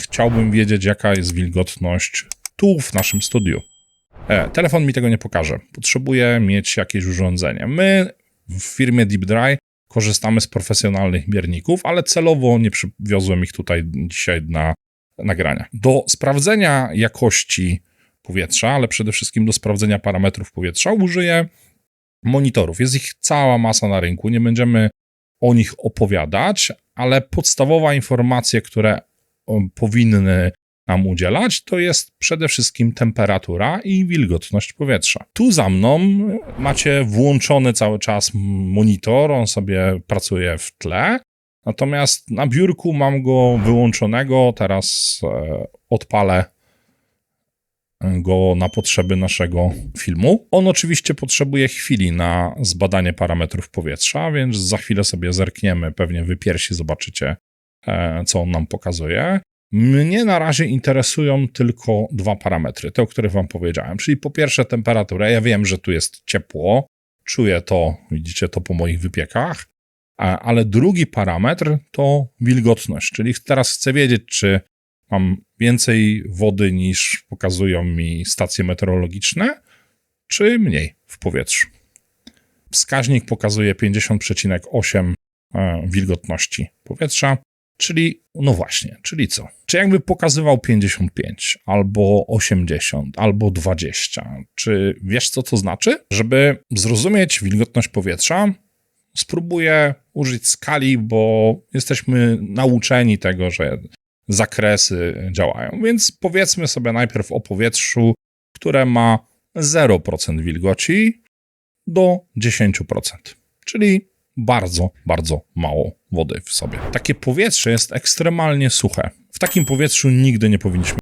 chciałbym wiedzieć, jaka jest wilgotność tu w naszym studiu. E, telefon mi tego nie pokaże. Potrzebuję mieć jakieś urządzenie. My w firmie DeepDry korzystamy z profesjonalnych mierników, ale celowo nie przywiozłem ich tutaj dzisiaj na nagrania. Do sprawdzenia jakości powietrza, ale przede wszystkim do sprawdzenia parametrów powietrza użyję monitorów. Jest ich cała masa na rynku, nie będziemy o nich opowiadać, ale podstawowa informacja, które powinny nam udzielać, to jest przede wszystkim temperatura i wilgotność powietrza. Tu za mną macie włączony cały czas monitor, on sobie pracuje w tle. Natomiast na biurku mam go wyłączonego. Teraz e, odpalę go na potrzeby naszego filmu. On oczywiście potrzebuje chwili na zbadanie parametrów powietrza, więc za chwilę sobie zerkniemy, pewnie wy pierwsi zobaczycie, e, co on nam pokazuje. Mnie na razie interesują tylko dwa parametry, te, o których wam powiedziałem, czyli po pierwsze temperaturę. Ja wiem, że tu jest ciepło, czuję to, widzicie to po moich wypiekach, a- ale drugi parametr to wilgotność, czyli teraz chcę wiedzieć, czy mam więcej wody niż pokazują mi stacje meteorologiczne, czy mniej w powietrzu. Wskaźnik pokazuje 50,8 e, wilgotności powietrza, czyli no właśnie, czyli co? Czy jakby pokazywał 55, albo 80, albo 20? Czy wiesz, co to znaczy? Żeby zrozumieć wilgotność powietrza, spróbuję użyć skali, bo jesteśmy nauczeni tego, że zakresy działają. Więc powiedzmy sobie najpierw o powietrzu, które ma 0% wilgoci do 10%, czyli bardzo, bardzo mało wody w sobie. Takie powietrze jest ekstremalnie suche. W takim powietrzu nigdy nie powinniśmy